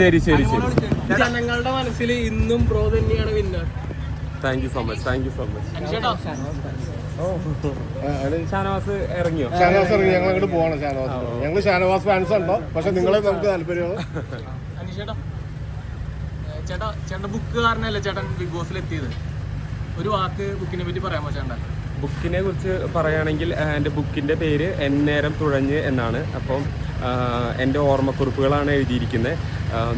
ശരി ശരി ശരി. ജനങ്ങളുടെ മനസ്സിൽ ഇന്നും ബ്രോ തന്നെയാണ് winner thank you so much thank you so much Shanavas ഇറങ്ങിയോ? Shanavas ഇറങ്ങി ഞങ്ങൾ അങ്ങോട്ട് പോകണം ഷാനവാസ്. ഞങ്ങൾ ഷാനവാസ് ഫാൻസ് ഉണ്ടോ? പക്ഷെ നിങ്ങളെ നമുക്ക് താല്പര്യമാണ് അനീഷേട്ടാ ചേട്ടാ. ചേട്ടൻ ബുക്ക് കാരണല്ലേ ചേട്ടൻ ബിഗ് ബോസിൽ എത്തിയത്? ഒരു വാക്ക് ബുക്കിനെ പറ്റി പറയാമോ ചേട്ടാ? ബുക്കിനെ കുറിച്ച് പറയുകയാണെങ്കിൽ എന്റെ ബുക്കിന്റെ പേര് എന്നേരം തുഴഞ്ഞ് എന്നാണ്. അപ്പം എന്റെ ഓർമ്മക്കുറിപ്പുകളാണ് എഴുതിയിരിക്കുന്നത്.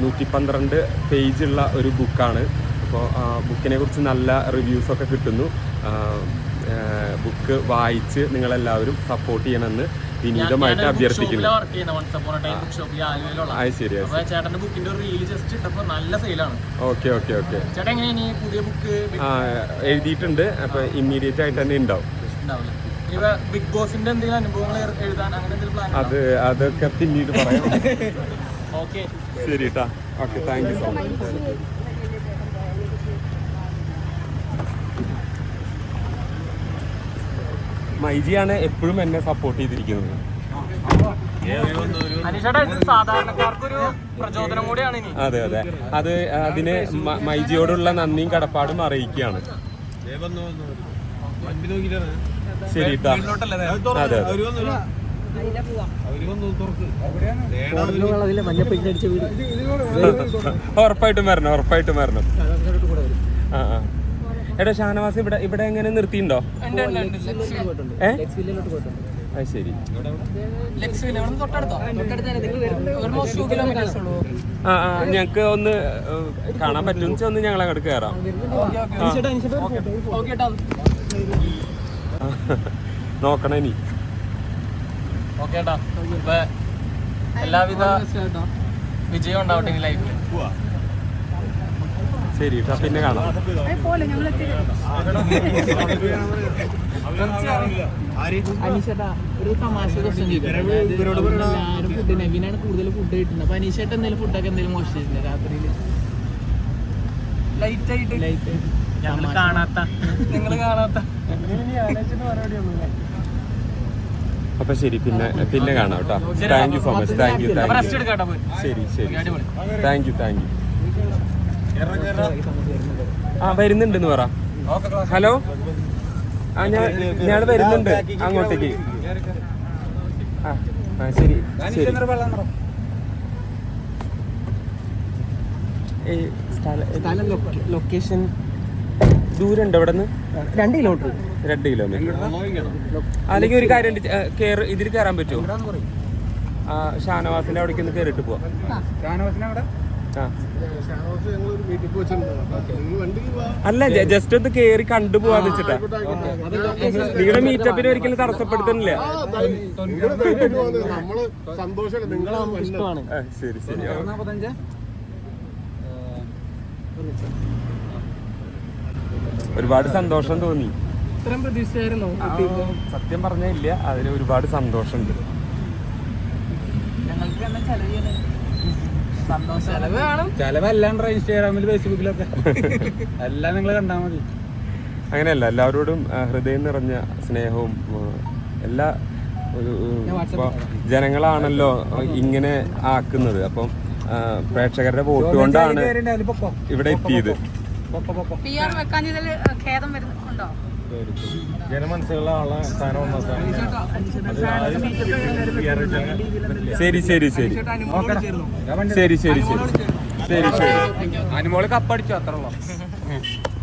നൂറ്റി പന്ത്രണ്ട് പേജുള്ള ഒരു ബുക്കാണ്. അപ്പോൾ ബുക്കിനെ കുറിച്ച് നല്ല റിവ്യൂസൊക്കെ കിട്ടുന്നു. ബുക്ക് വായിച്ച് നിങ്ങളെല്ലാവരും സപ്പോർട്ട് ചെയ്യണമെന്ന് വിനീതമായിട്ട് അഭ്യർത്ഥിക്കുന്നു അത് ശരി ചേട്ടന്റെ ബുക്കിന്റെ റീൽ ജസ്റ്റ് നല്ല സെയിലാണ് ഓക്കെ ഓക്കെ ഓക്കെ. പുതിയ ബുക്ക് എഴുതിയിട്ടുണ്ട്. അപ്പൊ ഇമ്മീഡിയറ്റ് ആയിട്ട് തന്നെ ഉണ്ടാവും. ബിഗ് ബോസിന്റെ എന്തെങ്കിലും അനുഭവങ്ങൾ എഴുതാൻ അങ്ങനെ എന്തെങ്കിലും പ്ലാൻ അത് അതൊക്കെ പിന്നീട് പറയാം. ഓക്കെ. ശരി കേട്ടാ okay thank you so much മൈജിയാണ് എപ്പോഴും എന്നെ സപ്പോർട്ട് ചെയ്തിരിക്കുന്നത്. അതെ അതെ. അത് അതിന് മൈജിയോടുള്ള നന്ദിയും കടപ്പാടും അറിയിക്കുകയാണ്. ഉറപ്പായിട്ടും വരണം ഉറപ്പായിട്ടും വരണം. ആ ആ എടാ ഷാനവാസ് ഇവിടെ ഇവിടെ എങ്ങനെ നിർത്തിണ്ടോ അത് ശരി. ആ ആ ഞങ്ങക്ക് ഒന്ന് കാണാൻ പറ്റുമെന്ന് വെച്ചാൽ ഒന്ന് ഞങ്ങൾ അങ്ങോട്ട് കയറാം നോക്കണം നീ ഓക്കേ എല്ലാവിധ വിജയം ഉണ്ടാവട്ടെ ലൈഫിൽ ശരി പിന്നെ കാണാം. ഒരു തമാശ ക്വസ്റ്റ്യൻ ചോദിക്കാം എല്ലാവരും ഫുഡ് നവീനാണ് കൂടുതൽ ഫുഡ് കിട്ടുന്നത്. അപ്പൊ അനീഷേട്ട എന്തെങ്കിലും ഫുഡൊക്കെ എന്തെങ്കിലും മോശം രാത്രിയിൽ ലൈറ്റ് ആയിട്ട്. ലൈറ്റ് ആയിട്ട്. ഞങ്ങൾ കാണാത്ത നിങ്ങൾ കാണാത്ത. അപ്പൊ ശരി പിന്നെ പിന്നെ കാണാം കേട്ടോ. Thank you so much thank you ശരി ശരി താങ്ക് യു താങ്ക് യു ആ വരുന്നുണ്ടെന്ന് പറ. ഹലോ? ആ ഞാൻ ഞാൻ വരുന്നുണ്ട്. അങ്ങോട്ടേക്ക്. ആ ശരി. ശരി. സ്ഥല- ലൊക്കേഷൻ ദൂരമുണ്ട് ഇവിടെ നിന്ന് രണ്ട് കിലോമീറ്റർ രണ്ട് കിലോമീറ്റർ അല്ലെങ്കിൽ ഒരു കാര്യം ഇതിൽ കയറാൻ പറ്റുമോ? ഷാനവാസിന്റെ അവിടേക്ക് ഒന്ന് കയറിയിട്ട് പോവാം. അല്ല ജസ്റ്റ് ഒന്ന് കേറി കണ്ടു പോവാന്ന് വെച്ചിട്ടാ. നിങ്ങളുടെ മീറ്റപ്പിന് ഒരിക്കലും തടസ്സപ്പെടുത്തുന്നില്ല ശരി ധൈ- നിങ്ങൾ ധൈര്യമായിട്ട് വന്ന് നമ്മൾ സന്തോഷമല്ല നിങ്ങളാണ് ഇഷ്ടമാണ് ആ, ശരി ശരി ഒരുപാട് സന്തോഷം തോന്നി. ഇത്രയും പ്രതീക്ഷയായിരുന്നു? സത്യം പറഞ്ഞ ഇല്ല. അതിൽ ഒരുപാട് സന്തോഷമുണ്ട്. ചെലവല്ലാണ്ട് ഇൻസ്റ്റാഗ്രാമിൽ ഫേസ്ബുക്കിലൊക്കെ. എല്ലാം നിങ്ങൾ കണ്ടാൽ മതി. അങ്ങനെയല്ല എല്ലാവരോടും ഹൃദയം നിറഞ്ഞ സ്നേഹവും എല്ലാ ഒരു ജനങ്ങളാണല്ലോ ഇങ്ങനെ ആക്കുന്നത്. അപ്പം പ്രേക്ഷകരുടെ വോട്ട് കൊണ്ടാണ് ഇവിടെ എത്തിയത്. പി ആർ വെക്കാഞ്ഞതിൽ ഖേദം വരുന്നുണ്ടോ ജനമനസ്സുള്ള ആളെ സ്ഥാനം ഒന്നാം ശരി ശരി ശരി. ശരി ശരി ശരി. ശരി ശരി. അനുമോൾ കപ്പടിച്ചു അത്ര